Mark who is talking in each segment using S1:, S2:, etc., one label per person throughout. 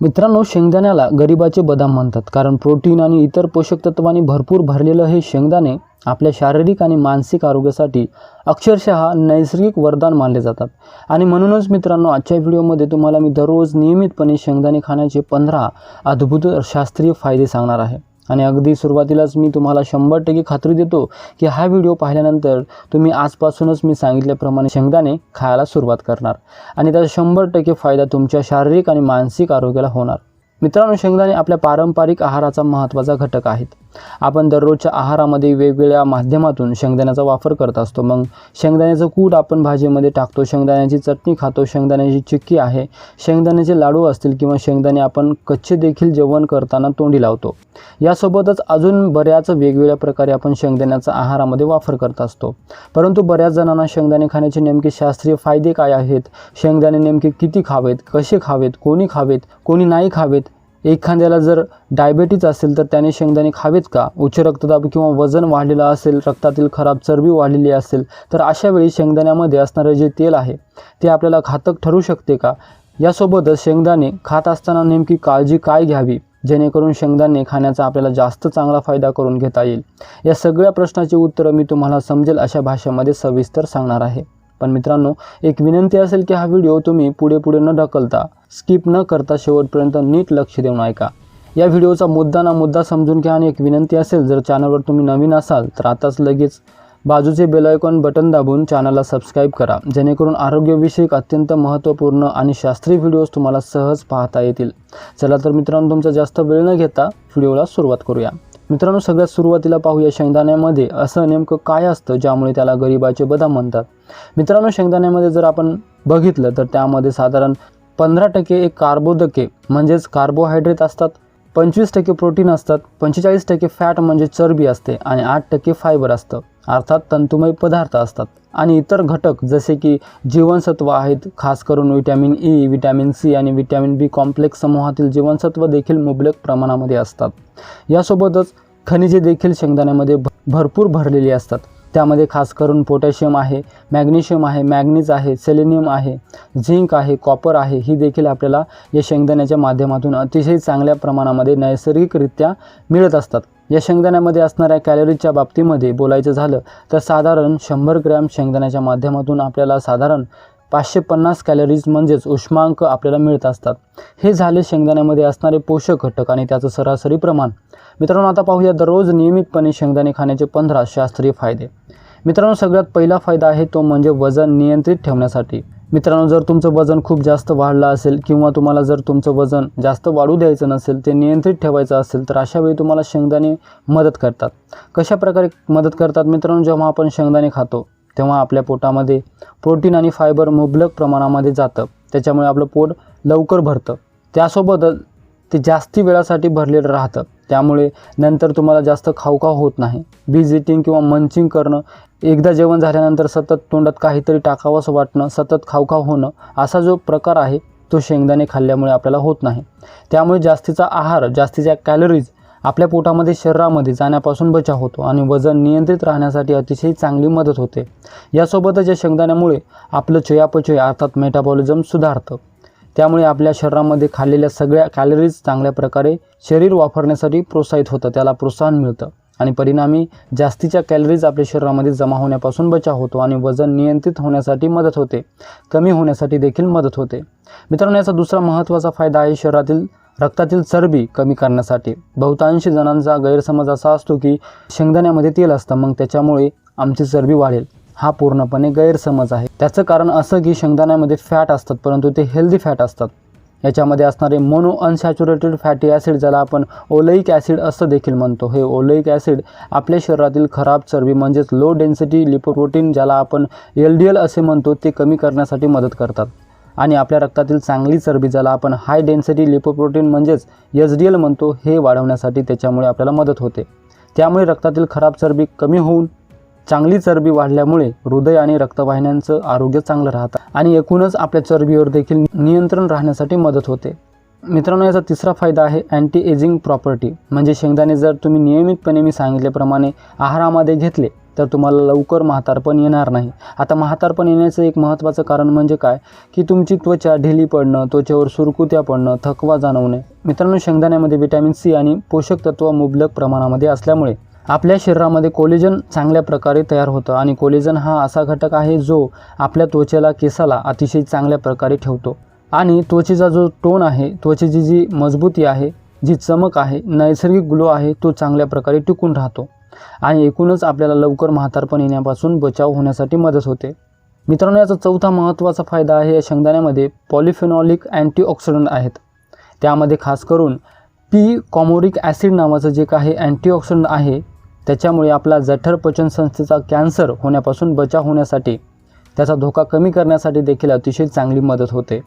S1: मित्रांनो शेंगदाण्याला गरिबाचे बदाम म्हणतात. कारण प्रोटीन आणि इतर पोषक तत्वांनी भरपूर भरलेलं हे शेंगदाणे आपल्या शारीरिक आणि मानसिक आरोग्यासाठी अक्षरशः नैसर्गिक वरदान मानले जातात. आणि म्हणूनच मित्रांनो आजच्या व्हिडिओमध्ये तुम्हाला मी दररोज नियमितपणे शेंगदाणे खाण्याचे पंधरा अद्भुत शास्त्रीय फायदे सांगणार आहे. आणि अगदी सुरुवातीलाच मी तुम्हाला शंभर टक्के खात्री देतो की हा व्हिडिओ पाहिल्यानंतर तुम्ही आजपासूनच मी सांगितल्याप्रमाणे शेंगदाणे खायला सुरुवात करणार. आणि त्याचा शंभर टक्के फायदा तुमच्या शारीरिक आणि मानसिक आरोग्याला होणार. मित्रांनो शेंगदाणे आपल्या पारंपरिक आहाराचा महत्त्वाचा घटक आहेत. आपण दररोजच्या आहारामध्ये वेगवेगळ्या माध्यमातून शेंगदाण्याचा वापर करत असतो. मग शेंगदाण्याचं कूट आपण भाजीमध्ये टाकतो शेंगदाण्याची चटणी खातो शेंगदाण्याची चिक्की आहे शेंगदाण्याचे लाडू असतील किंवा शेंगदाणे आपण कच्चे देखील जेवण करताना तोंडी लावतो. यासोबतच अजून बऱ्याच वेगवेगळ्या प्रकारे आपण शेंगदाण्याचा आहारामध्ये वापर करत असतो. परंतु बऱ्याच जणांना शेंगदाणे खाण्याचे नेमके शास्त्रीय फायदे काय आहेत? शेंगदाणे नेमके किती खावेत कसे खावेत कोणी खावेत कोणी नाही खावेत? एखाद्याला जर डायबेटीज असेल तर त्याने शेंगदाणे खावेत का? उच्च रक्तदाब किंवा वजन वाढलेलं असेल रक्तातील खराब चरबी वाढलेली असेल तर अशा वेळी शेंगदाण्यामध्ये असणारं जे तेल आहे ते आपल्याला घातक ठरू शकते का? यासोबतच शेंगदाणे खात असताना नेमकी काळजी काय घ्यावी? जेणेकरून शेंगदाणे खाण्याचा आपल्याला जास्त चांगला फायदा करून घेता येईल. या सगळ्या प्रश्नाची उत्तरं मी तुम्हाला समजेल अशा भाषेमध्ये सविस्तर सांगणार आहे. पण मित्रांनो एक विनंती असेल की हा व्हिडिओ तुम्ही पुढे पुढे न ढकलता स्किप न करता शेवटपर्यंत नीट लक्ष देऊन ऐका. या व्हिडिओचा मुद्दा ना मुद्दा समजून घ्या आणि एक विनंती असेल जर चॅनलवर तुम्ही नवीन असाल तर आताच लगेच बाजूचे बेलायकॉन बटन दाबून चॅनलला सबस्क्राईब करा. जेणेकरून आरोग्यविषयक अत्यंत महत्त्वपूर्ण आणि शास्त्रीय व्हिडिओज तुम्हाला सहज पाहता येतील. चला तर मित्रांनो तुमचा जास्त वेळ न घेता व्हिडिओला सुरुवात करूया. मित्रांनो सगळ्यात सुरुवातीला पाहूया शेंगदाण्यामध्ये असं नेमकं काय असतं ज्यामुळे त्याला गरिबाचे बदाम म्हणतात. मित्रांनो शेंगदाण्यामध्ये जर आपण बघितलं तर त्यामध्ये साधारण पंधरा टक्के एक कार्बोदके म्हणजेच कार्बोहायड्रेट असतात पंचवीस टक्के प्रोटीन असतात पंचेचाळीस टक्के फॅट म्हणजे चरबी असते आणि आठ टक्के फायबर असतं. अर्थात तंतुमय पदार्थ असतात. आणि इतर घटक जसे की जीवनसत्व आहेत खास करून विटॅमिन ई विटॅमिन सी आणि विटॅमिन बी कॉम्प्लेक्स समूहातील जीवनसत्व देखील मुबलक प्रमाणामध्ये असतात. यासोबतच खनिजे देखील शेंगदाण्यामध्ये भ भरपूर भरलेली असतात. त्यामध्ये खास करून पोटॅशियम आहे मॅग्नेशियम आहे मॅग्नीज आहे सेलेनियम आहे झिंक आहे कॉपर आहे ही देखील आपल्याला या शेंगदाण्याच्या माध्यमातून अतिशय चांगल्या प्रमाणामध्ये नैसर्गिकरित्या मिळत असतात. या शेंगदाण्यामध्ये असणाऱ्या कॅलरीजच्या बाबतीमध्ये बोलायचं झालं तर साधारण शंभर ग्रॅम शेंगदाण्याच्या माध्यमातून आपल्याला साधारण पाचशे पन्नास कॅलरीज म्हणजेच उष्मांक आपल्याला मिळत असतात. हे झाले शेंगदाण्यामध्ये असणारे पोषक घटक आणि त्याचं सरासरी प्रमाण. मित्रांनो आता पाहूया दररोज नियमितपणे शेंगदाणे खाण्याचे पंधरा शास्त्रीय फायदे. मित्रांनो सगळ्यात पहिला फायदा आहे तो म्हणजे वजन नियंत्रित ठेवण्यासाठी. मित्रांनो जर तुमचं वजन खूप जास्त वाढलं असेल किंवा तुम्हाला जर तुमचं वजन जास्त वाढू द्यायचं नसेल ते नियंत्रित ठेवायचं असेल तर अशा वेळी तुम्हाला शेंगदाणे मदत करतात. कशा प्रकारे मदत करतात मित्रांनो जेव्हा आपण शेंगदाणे खातो? तेव्हा आपल्या पोटामध्ये प्रोटीन आणि फायबर मुबलक प्रमाणामध्ये जातं. त्याच्यामुळे आपलं पोट लवकर भरतं. त्यासोबतच ते जास्ती वेळासाठी भरलेलं राहतं. त्यामुळे नंतर तुम्हाला जास्त खाऊखाव होत नाही. बीज इटिंग किंवा मंचिंग करणं एकदा जेवण झाल्यानंतर सतत तोंडात काहीतरी टाकावंसं वाटणं सतत खाऊखाव होणं असा जो प्रकार आहे तो शेंगदाणे खाल्ल्यामुळे आपल्याला होत नाही. त्यामुळे जास्तीचा आहार जास्तीच्या कॅलरीज आपल्या पोटामध्ये शरीरामध्ये जाण्यापासून बचाव होतो आणि वजन नियंत्रित राहण्यासाठी अतिशय चांगली मदत होते. यासोबतच या शेंगदाण्यामुळे आपलं चयापचय अर्थात मेटाबॉलिझम सुधारतं. त्यामुळे आपल्या शरीरामध्ये खाल्लेल्या सगळ्या कॅलरीज चांगल्या प्रकारे शरीर वापरण्यासाठी प्रोत्साहित होतं त्याला प्रोत्साहन मिळतं. आणि परिणामी जास्तीच्या कॅलरीज आपल्या शरीरामध्ये जमा होण्यापासून बचाव होतो आणि वजन नियंत्रित होण्यासाठी मदत होते. कमी होण्यासाठी देखील मदत होते. मित्रांनो याचा दुसरा महत्त्वाचा फायदा आहे शरीरातील रक्तातील चरबी कमी करण्यासाठी. बहुतांशी जणांचा गैरसमज असा असतो की शेंगदाण्यामध्ये तेल असतं मग त्याच्यामुळे आमची चरबी वाढेल. हा पूर्णपणे गैरसमज आहे. त्याचं कारण असं की शेंगदाण्यामध्ये फॅट असतात परंतु ते हेल्दी फॅट असतात. याच्यामध्ये असणारे मोनो अनसॅच्युरेटेड फॅटी ॲसिड ज्याला आपण ओलेईक ॲसिड असं देखील म्हणतो. हे ओलेईक ॲसिड आपल्या शरीरातील खराब चरबी म्हणजेच लो डेन्सिटी लिपोप्रोटीन ज्याला आपण एल डी एल असे म्हणतो ते कमी करण्यासाठी मदत करतात. आणि आपल्या रक्तातील चांगली चरबी ज्याला आपण हाय डेन्सिटी लिपोप्रोटीन म्हणजेच एच डी एल म्हणतो हे वाढवण्यासाठी त्याच्यामुळे आपल्याला मदत होते. त्यामुळे रक्तातील खराब चरबी कमी होऊन चांगली चरबी वाढल्यामुळे हृदय आणि रक्तवाहिन्यांचं आरोग्य चांगलं राहतं आणि एकूणच आपल्या चरबीवर देखील नियंत्रण राहण्यासाठी मदत होते. मित्रांनो याचा तिसरा फायदा आहे अँटी एजिंग प्रॉपर्टी म्हणजे शेंगदाणे जर तुम्ही नियमितपणे मी सांगितल्याप्रमाणे आहारामध्ये घेतले तर तुम्हाला लवकर म्हातारपण येणार नाही. आता म्हातारपण येण्याचं एक महत्त्वाचं कारण म्हणजे काय? की तुमची त्वचा ढिली पडणं त्वचेवर सुरकुत्या पडणं थकवा जाणवणे. मित्रांनो शेंगदाण्यामध्ये व्हिटॅमिन सी आणि पोषक तत्व मुबलक प्रमाणामध्ये असल्यामुळे आपल्या शरीरामध्ये कोलेजन चांगल्या प्रकारे तयार होतं आणि कोलेजन हा असा घटक आहे जो आपल्या त्वचेला केसाला अतिशय चांगल्या प्रकारे ठेवतो. आणि त्वचेचा जो टोन आहे त्वचेची जी मजबूती आहे जी चमक आहे नैसर्गिक ग्लो आहे तो चांगल्या प्रकारे टिकून राहतो. आणि एकूणच आपल्याला लवकर म्हातारपण येण्यापासून बचाव होण्यासाठी मदत होते. मित्रांनो याचा चौथा महत्त्वाचा फायदा आहे या शेंगदाण्यामध्ये पॉलिफेनॉलिक अँटीऑक्सिडंट आहेत. त्यामध्ये खास करून पी कॉमोरिक ॲसिड नावाचं जे काही अँटीऑक्सिडंट आहे त्याच्यामुळे आपला जठर पचन संस्थेचा कॅन्सर होण्यापासून बचाव होण्यासाठी त्याचा धोका कमी करण्यासाठी देखील अतिशय चांगली मदत होते.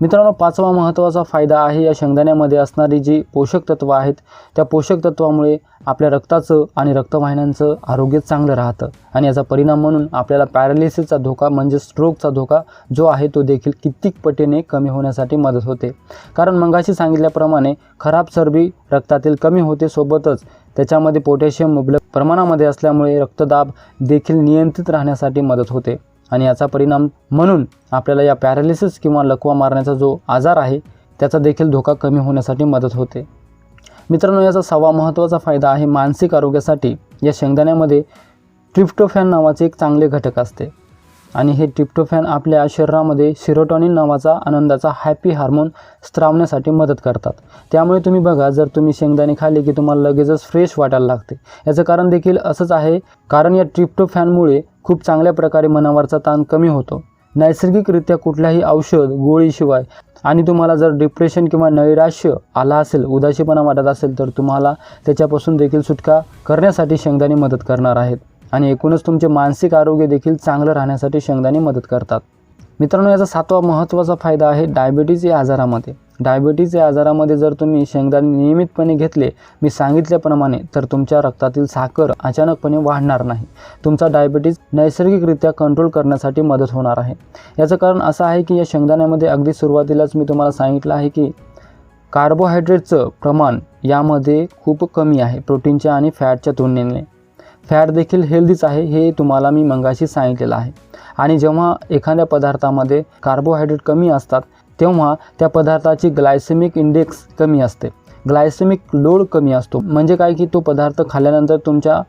S1: मित्रांनो पाचवा महत्त्वाचा फायदा आहे या शेंगदाण्यामध्ये असणारी जी पोषक तत्व आहेत त्या पोषक तत्वामुळे आपल्या रक्ताचं आणि रक्तवाहिन्यांचं आरोग्य चांगलं राहतं. आणि याचा परिणाम म्हणून आपल्याला पॅरालिसिसचा धोका म्हणजे स्ट्रोकचा धोका जो आहे तो देखील कित्येक पटीने कमी होण्यासाठी मदत होते. कारण मंगाशी सांगितल्याप्रमाणे खराब चरबी रक्तातील कमी होते सोबतच त्याच्यामध्ये पोटॅशियम मुबलक प्रमाणामध्ये असल्यामुळे रक्तदाब देखील नियंत्रित राहण्यासाठी मदत होते. आणि याचा परिणाम म्हणून आपल्याला या पॅरालिसिस किंवा लकवा मारण्याचा जो आजार आहे त्याचा देखील धोका कमी होण्यासाठी मदत होते. मित्रांनो याचा सहावा महत्त्वाचा फायदा आहे मानसिक आरोग्यासाठी. या शेंगदाण्यामध्ये ट्रिप्टोफॅन नावाचे एक चांगले घटक असते. आणि हे ट्रिप्टोफॅन आपल्या शरीरामध्ये सिरोटॉनिन नावाचा आनंदाचा हॅपी हार्मोन स्त्रावण्यासाठी मदत करतात. त्यामुळे तुम्ही बघा जर तुम्ही शेंगदाणे खाल्ले की तुम्हाला लगेचच फ्रेश वाटायला लागते. याचं कारण देखील असंच आहे कारण या ट्रिप्टोफॅनमुळे खूप चांगल्या प्रकारे मनावरचा ताण कमी होतो. नैसर्गिकरित्या कुठल्याही औषध गोळीशिवाय आणि तुम्हाला जर डिप्रेशन किंवा नैराश्य आला असेल उदासीपणा वाटत असेल तर तुम्हाला त्याच्यापासून देखील सुटका करण्यासाठी शेंगदाणे मदत करणार आहेत. आणि एकूणच तुमचे मानसिक आरोग्य देखील चांगलं राहण्यासाठी शेंगदाणे मदत करतात. मित्रांनो याचा सातवा महत्त्वाचा फायदा आहे डायबिटीज या आजारामध्ये. डायबिटीज या आजारामध्ये जर तुम्ही शेंगदाणे नियमितपणे घेतले मी सांगितल्याप्रमाणे तर तुमच्या रक्तातील साखर अचानकपणे वाढणार नाही. तुमचा डायबिटीज नैसर्गिकरित्या कंट्रोल करण्यासाठी मदत होणार आहे. याचं कारण असं आहे की या शेंगदाण्यामध्ये अगदी सुरुवातीलाच मी तुम्हाला सांगितलं आहे की कार्बोहायड्रेटचं प्रमाण यामध्ये खूप कमी आहे प्रोटीनच्या आणि फॅटच्या तुलनेने. फॅट देखील हेल्दीच आहे हे तुम्हाला मी मंगाशी सांगितलेलं आहे. आणि जेव्हा एखाद्या पदार्थामध्ये कार्बोहायड्रेट कमी असतात तेव्हा त्या पदार्थाची ग्लायसेमिक इंडेक्स कमी असते. ग्लायसेमिक लोड कमी असतो. म्हणजे काय की तो पदार्थ खाल्ल्यानंतर तुमच्या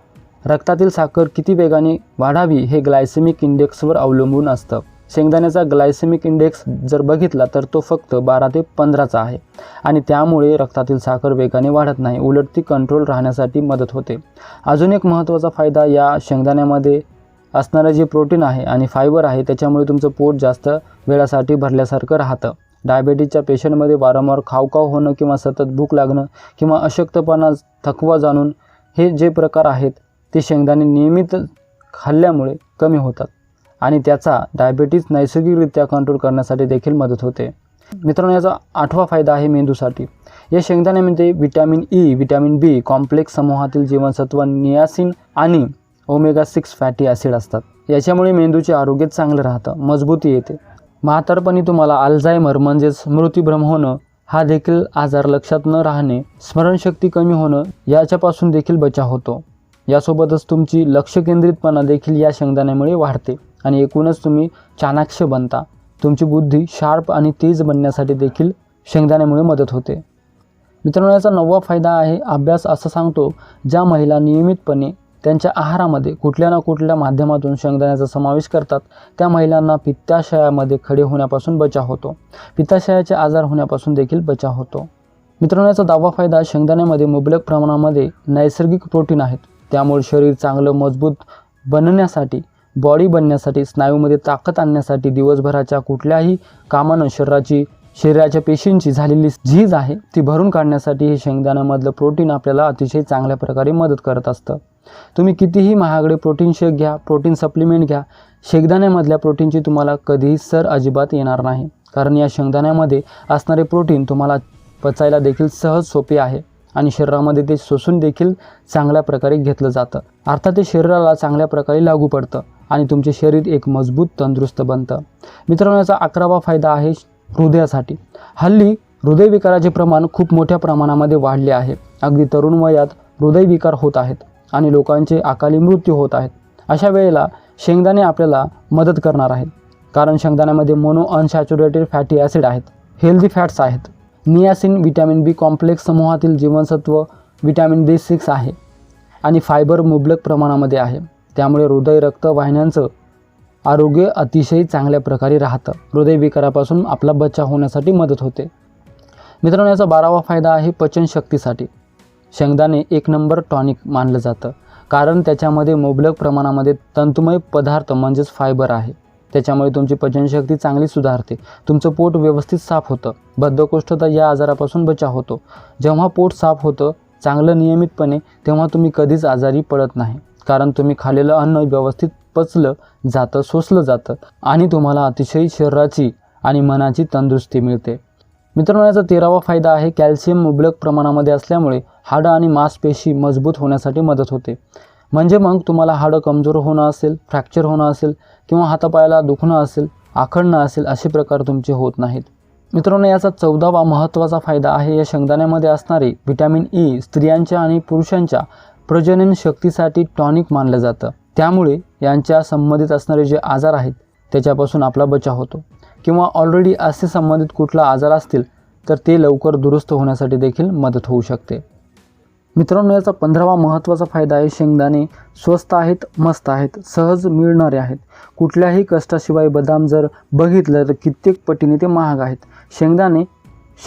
S1: रक्तातील साखर किती वेगाने वाढावी हे ग्लायसेमिक इंडेक्सवर अवलंबून असतं. शेंगदाण्याचा ग्लायसेमिक इंडेक्स जर बघितला तर तो फक्त बारा ते पंधराचा आहे. आणि त्यामुळे रक्तातील साखर वेगाने वाढत नाही उलट ती कंट्रोल राहण्यासाठी मदत होते. अजून एक महत्त्वाचा फायदा या शेंगदाण्यामध्ये असणारं जे प्रोटीन आहे आणि फायबर आहे त्याच्यामुळे तुमचं पोट जास्त वेळासाठी भरल्यासारखं राहतं. डायबेटीजच्या पेशंटमध्ये वारंवार खावखाव होणं किंवा सतत भूक लागणं किंवा अशक्तपणा थकवा जाणून हे जे प्रकार आहेत ते शेंगदाणे नियमित खाल्ल्यामुळे कमी होतात. आणि त्याचा डायबेटीज नैसर्गिकरित्या कंट्रोल करण्यासाठी देखील मदत होते. मित्रांनो याचा आठवा फायदा आहे मेंदूसाठी. या शेंगदाण्यामध्ये vitamin E vitamin B complex समूहातील जीवनसत्व नियासिन आणि ओमेगा सिक्स फॅटी ॲसिड असतात. याच्यामुळे मेंदूचे आरोग्य चांगलं राहतं मजबूती येते. म्हातारपणी तुम्हाला अल्झायमर म्हणजेच स्मृतिभ्रम होणं हा देखील आजार लक्षात न राहणे स्मरणशक्ती कमी होणं याच्यापासून देखील बचाव होतो. यासोबतच तुमची लक्ष केंद्रितपणा देखील या शेंगदाण्यामुळे वाढते. आणि एकूणच तुम्ही चाणाक्ष बनता. तुमची बुद्धी शार्प आणि तेज बनण्यासाठी देखील शेंगदाण्यामुळे मदत होते. मित्रांनो याचा नववा फायदा आहे अभ्यास असं सांगतो ज्या महिला नियमितपणे त्यांच्या आहारामध्ये कुठल्या ना कुठल्या माध्यमातून शेंगदाण्याचा समावेश करतात त्या महिलांना पित्ताशयामध्ये खडे होण्यापासून बचाव होतो. पित्ताशयाचे आजार होण्यापासून देखील बचाव होतो. मित्रांनो याचा दहावा फायदा शेंगदाण्यामध्ये मुबलक प्रमाणामध्ये नैसर्गिक प्रोटीन आहेत. त्यामुळे शरीर चांगलं मजबूत बनण्यासाठी बॉडी बनण्यासाठी स्नायूमध्ये ताकद आणण्यासाठी दिवसभराच्या कुठल्याही कामानं शरीराची शरीराच्या पेशींची झालेली झीज आहे ती भरून काढण्यासाठी हे शेंगदाण्यामधलं प्रोटीन आपल्याला अतिशय चांगल्या प्रकारे मदत करत असतं. तुम्ही कितीही महागडे प्रोटीन शेक घ्या प्रोटीन सप्लिमेंट घ्या शेंगदाण्यामधल्या प्रोटीनची तुम्हाला कधीही सर अजिबात येणार नाही. कारण या शेंगदाण्यामध्ये असणारे प्रोटीन तुम्हाला पचायला देखील सहज सोपे आहे आणि शरीरामध्ये ते शोषून देखील चांगल्या प्रकारे घेतलं जातं. अर्थात ते शरीराला चांगल्या प्रकारे लागू पडतं. आणि तुमचे शरीर एक मजबूत तंदुरुस्त बनतं. मित्रांनो याचा अकरावा फायदा आहे हृदयासाठी. हल्ली हृदयविकाराचे प्रमाण खूप मोठ्या प्रमाणामध्ये वाढले आहे. अगदी तरुण वयात हृदयविकार होत आहेत आणि लोकांचे अकाली मृत्यू होत आहेत. अशा वेळेला शेंगदाणे आपल्याला मदत करणार आहेत. कारण शेंगदाण्यामध्ये मोनो अनसॅच्युरेटेड फॅटी ॲसिड आहेत. हेल्दी फॅट्स आहेत. नियासिन विटॅमिन बी कॉम्प्लेक्स समूहातील जीवनसत्व विटॅमिन बी सिक्स आहे. आणि फायबर मुबलक प्रमाणामध्ये आहे. त्यामुळे हृदय रक्तवाहिन्यांचं आरोग्य अतिशय चांगल्या प्रकारे राहतं. हृदयविकारापासून आपला बचाव होण्यासाठी मदत होते. मित्रांनो याचा बारावा फायदा आहे पचनशक्तीसाठी शेंगदाणे एक नंबर टॉनिक मानलं जातं. कारण त्याच्यामध्ये मुबलक प्रमाणामध्ये तंतुमय पदार्थ म्हणजेच फायबर आहे. त्याच्यामुळे तुमची पचनशक्ती चांगली सुधारते. तुमचं पोट व्यवस्थित साफ होतं. बद्धकोष्ठता या आजारापासून बचाव होतो. जेव्हा पोट साफ होतं चांगलं नियमितपणे तेव्हा तुम्ही कधीच आजारी पडत नाही. कारण तुम्ही खालेलं अन्न व्यवस्थित पचलं जातं सोसलं जातं आणि तुम्हाला अतिशय शरीराची आणि मनाची तंदुरुस्ती मिळते. मित्रांनो याचा तेरावा फायदा आहे कॅल्शियम मुबलक प्रमाणामध्ये असल्यामुळे हाडं आणि मांसपेशी मजबूत होण्यासाठी मदत होते. म्हणजे मग तुम्हाला हाडं कमजोर होणं असेल फ्रॅक्चर होणं असेल किंवा हातापायाला दुखणं असेल आखडणं असेल असे प्रकार तुमचे होत नाहीत. मित्रांनो याचा चौदावा महत्त्वाचा फायदा आहे या शेंगदाण्यामध्ये असणारे व्हिटॅमिन ई स्त्रियांच्या आणि पुरुषांच्या प्रजनन शक्तीसाठी टॉनिक मानलं जातं. त्यामुळे यांच्या संबंधित असणारे जे आजार आहेत त्याच्यापासून आपला बचाव होतो. किंवा ऑलरेडी असे संबंधित कुठला आजार असतील तर ते लवकर दुरुस्त होण्यासाठी देखील मदत होऊ शकते. मित्रांनो याचा पंधरावा महत्त्वाचा फायदा आहे शेंगदाणे. स्वस्त आहेत मस्त आहेत सहज मिळणारे आहेत. कुठल्याही कष्टाशिवाय बदाम जर बघितलं तर कित्येक पटीने ते महाग आहेत. शेंगदाणे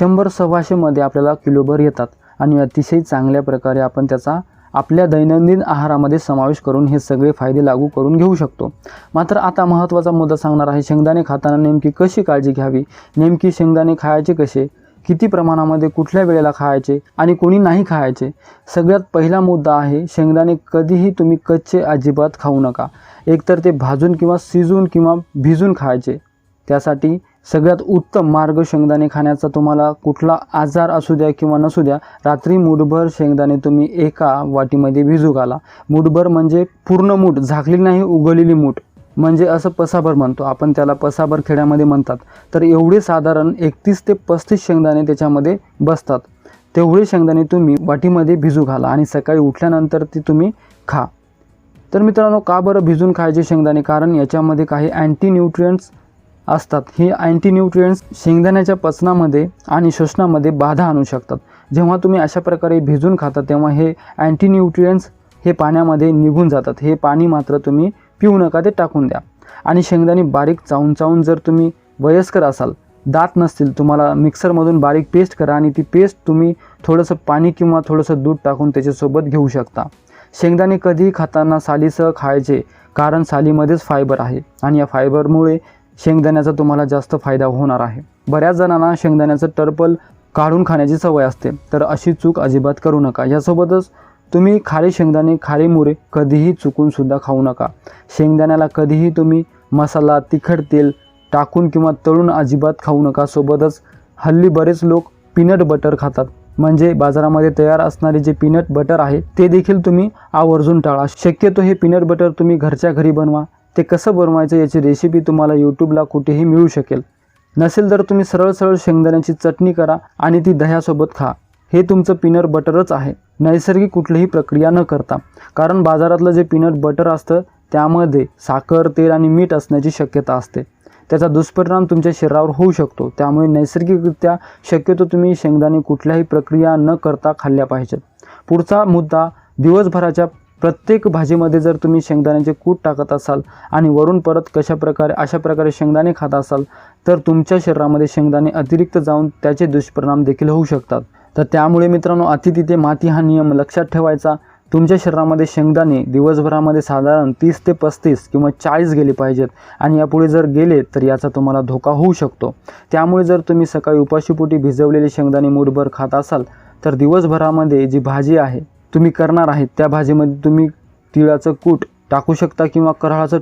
S1: शंभर सव्वाशेमध्ये आपल्याला किलोभर येतात आणि अतिशय चांगल्या प्रकारे आपण त्याचा आपल्या दैनंदिन आहारामध्ये समावेश करून हे सगळे फायदे लागू करून घेऊ शकतो. मात्र आता महत्त्वाचा मुद्दा सांगणार आहे शेंगदाणे खाताना नेमकी कशी काळजी घ्यावी? नेमकी शेंगदाणे खायचे कसे? किती प्रमाणामध्ये कुठल्या वेळेला खायचे आणि कोणी नाही खायचे? सगळ्यात पहिला मुद्दा आहे शेंगदाणे कधीही तुम्ही कच्चे अजिबात खाऊ नका. एकतर ते भाजून किंवा शिजून किंवा भिजून खायचे. त्यासाठी सगळ्यात उत्तम मार्ग शेंगदाणे खाण्याचा तुम्हाला कुठला आजार असू द्या किंवा नसू द्या रात्री मूठभर शेंगदाणे तुम्ही एका वाटीमध्ये भिजू घाला. मूठभर म्हणजे पूर्ण मूठ झाकली नाही उगवलेली मूठ. म्हणजे असं पसाभर म्हणतो. आपण त्याला पसाभर खेड्यामध्ये म्हणतात. तर एवढे साधारण एकतीस ते पस्तीस शेंगदाणे त्याच्यामध्ये बसतात. तेवढे शेंगदाणे तुम्ही वाटीमध्ये भिजू घाला आणि सकाळी उठल्यानंतर ती तुम्ही खा. तर मित्रांनो का बरं भिजून खायचे शेंगदाणे? कारण याच्यामध्ये काही अँटी न्यूट्रियंट्स असतात. हे अँटी न्यूट्रियंट्स शेंगदाण्याच्या पचनामध्ये आणि शोषणामध्ये बाधा आणू शकतात. जेव्हा तुम्ही अशा प्रकारे भिजून खाता तेव्हा हे अँटी न्यूट्रियंट्स हे पाण्यामध्ये निघून जातात. हे पाणी मात्र तुम्ही पिऊ नका ते टाकून द्या. आणि शेंगदाणे बारीक चावून चावून जर तुम्ही वयस्कर असाल दात नसतील तुम्हाला मिक्सरमधून बारीक पेस्ट करा आणि ती पेस्ट तुम्ही थोडंसं पाणी किंवा थोडंसं दूध टाकून त्याच्यासोबत घेऊ शकता. शेंगदाणे कधीही खाताना सालीसह खायचे कारण सालीमध्येच फायबर आहे. आणि या फायबरमुळे शेंगदाण्याचा तुम्हाला जास्त फायदा होणार आहे. बऱ्याच जणांना शेंगदाण्याचं टर्पल काढून खाण्याची सवय असते. तर अशी चूक अजिबात करू नका. यासोबतच तुम्ही खारे शेंगदाणे खारे मुरे कधीही चुकूनसुद्धा खाऊ नका. शेंगदाण्याला कधीही तुम्ही मसाला तिखट तेल टाकून किंवा तळून अजिबात खाऊ नका. सोबतच हल्ली बरेच लोक पीनट बटर खातात. म्हणजे बाजारामध्ये तयार असणारे जे पीनट बटर आहे ते देखील तुम्ही आवर्जून टाळा. शक्यतो हे पीनट बटर तुम्ही घरच्या घरी बनवा. ते कसं बनवायचं याची रेसिपी तुम्हाला यूट्यूबला कुठेही मिळू शकेल. नसेल तर तुम्ही सरळ सरळ शेंगदाण्याची चटणी करा आणि ती दह्यासोबत खा. हे तुमचं पीनट बटरच आहे. नैसर्गिक कुठलीही प्रक्रिया न करता. कारण बाजारातलं जे पीनट बटर असतं त्यामध्ये साखर तेल आणि मीठ असण्याची शक्यता असते. त्याचा दुष्परिणाम तुमच्या शरीरावर होऊ शकतो. त्यामुळे नैसर्गिकरित्या शक्यतो तुम्ही शेंगदाणे कुठल्याही प्रक्रिया न करता खाल्ल्या पाहिजेत. पुढचा मुद्दा दिवसभराच्या प्रत्येक भाजीमध्ये जर तुम्ही शेंगदाण्याचे कूट टाकत असाल आणि वरून परत कशा प्रकारे अशा प्रकारे शेंगदाणे खात असाल तर तुमच्या शरीरामध्ये शेंगदाणे अतिरिक्त जाऊन त्याचे दुष्परिणाम देखील होऊ शकतात. तर त्यामुळे मित्रांनो अति तिथे माती हा नियम लक्षात ठेवायचा. तुमच्या शरीरामध्ये शेंगदाणे दिवसभरामध्ये साधारण तीस ते पस्तीस किंवा चाळीस गेले पाहिजेत आणि यापुढे जर गेले तर याचा तुम्हाला धोका होऊ शकतो. त्यामुळे जर तुम्ही सकाळी उपाशीपोटी भिजवलेले शेंगदाणे मूठभर खात असाल तर दिवसभरामध्ये जी भाजी आहे तुम्ही करणार आहेत त्या भाजीमध्ये तुम्ही तिळाचं कूट टाकू शकता किंवा करळाचं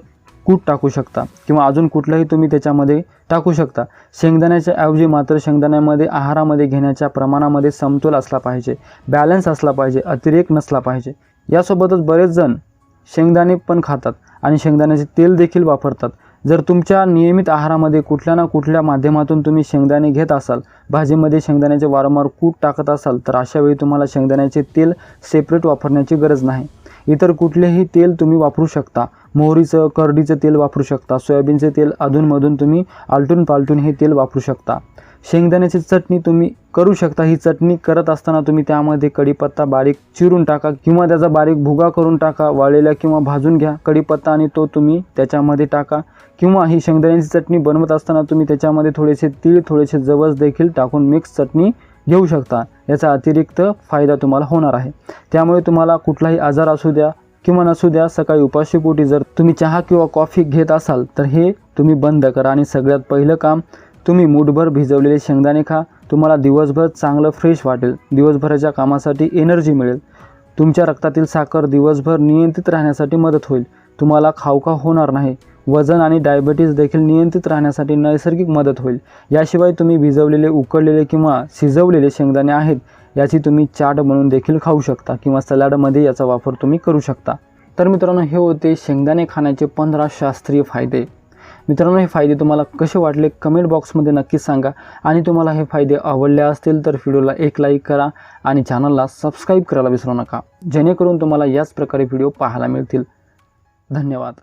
S1: कूट टाकू शकता किंवा अजून कुठलंही तुम्ही त्याच्यामध्ये टाकू शकता. शेंगदाण्याच्या ऐवजी मात्र शेंगदाण्यामध्ये आहारामध्ये घेण्याच्या प्रमाणामध्ये समतोल असला पाहिजे बॅलन्स असला पाहिजे अतिरेक नसला पाहिजे. यासोबतच बरेच जण शेंगदाणे पण खातात आणि शेंगदाण्याचे तेल देखील वापरतात. जर तुमच्या नियमित आहारामध्ये कुठल्या ना कुठल्या माध्यमातून तुम्ही शेंगदाणे घेत असाल भाजीमध्ये शेंगदाण्याचे वारंवार कूट टाकत असाल तर अशा वेळी तुम्हाला शेंगदाण्याचे तेल सेपरेट वापरण्याची गरज नाही. इतर कुठलेही तेल तुम्ही वापरू शकता. मोहरीचं करडीचं तेल वापरू शकता. सोयाबीनचे तेल अधूनमधून तुम्ही आलटून पालटून हे तेल वापरू शकता. शेंगदाण्याची चटणी तुम्ही करू शकता. ही चटणी करत असताना तुम्ही त्यामध्ये कढीपत्ता बारीक चिरून टाका किंवा त्याचा बारीक भुगा करून टाका. वाळलेला किंवा भाजून घ्या. कढीपत्ता आणि तो तुम्ही त्याच्यामध्ये टाका किंवा ही शेंगदाण्याची चटणी बनवत असताना तुम्ही त्याच्यामध्ये थोडेसे तीळ थोडेसे जवस देखील टाकून मिक्स चटणी घेऊ शकता. याचा अतिरिक्त फायदा तुम्हाला होणार आहे. त्यामुळे तुम्हाला कुठलाही आजार असू द्या किंवा नसू द्या सकाळी उपाशीपोटी जर तुम्ही चहा किंवा कॉफी घेत असाल तर हे तुम्ही बंद करा. आणि सगळ्यात पहिलं काम तुम्ही मूठभर भिजवलेले शेंगदाणे खा. तुम्हाला दिवसभर चांगलं फ्रेश वाटेल. दिवसभराच्या कामासाठी एनर्जी मिळेल. तुमच्या रक्तातील साखर दिवसभर नियंत्रित राहण्यासाठी मदत होईल. तुम्हाला खावका होणार नाही. वजन आणि डायबिटीज देखील नियंत्रित राहण्यासाठी नैसर्गिक मदत होईल. याशिवाय तुम्ही भिजवलेले उकडलेले किंवा शिजवलेले शेंगदाणे आहेत याची तुम्ही चाट बनवून देखील खाऊ शकता किंवा सलाडमध्ये याचा वापर तुम्ही करू शकता. तर मित्रांनो हे होते शेंगदाणे खाण्याचे पंधरा शास्त्रीय फायदे. मित्रांनो हे फायदे तुम्हाला कसे वाटले कमेंट बॉक्समध्ये नक्कीच सांगा. आणि तुम्हाला हे फायदे आवडले असतील तर व्हिडिओला एक लाईक करा आणि चॅनलला सबस्क्राईब करायला विसरू नका. जेणेकरून तुम्हाला याच प्रकारे व्हिडिओ पाहायला मिळतील. धन्यवाद.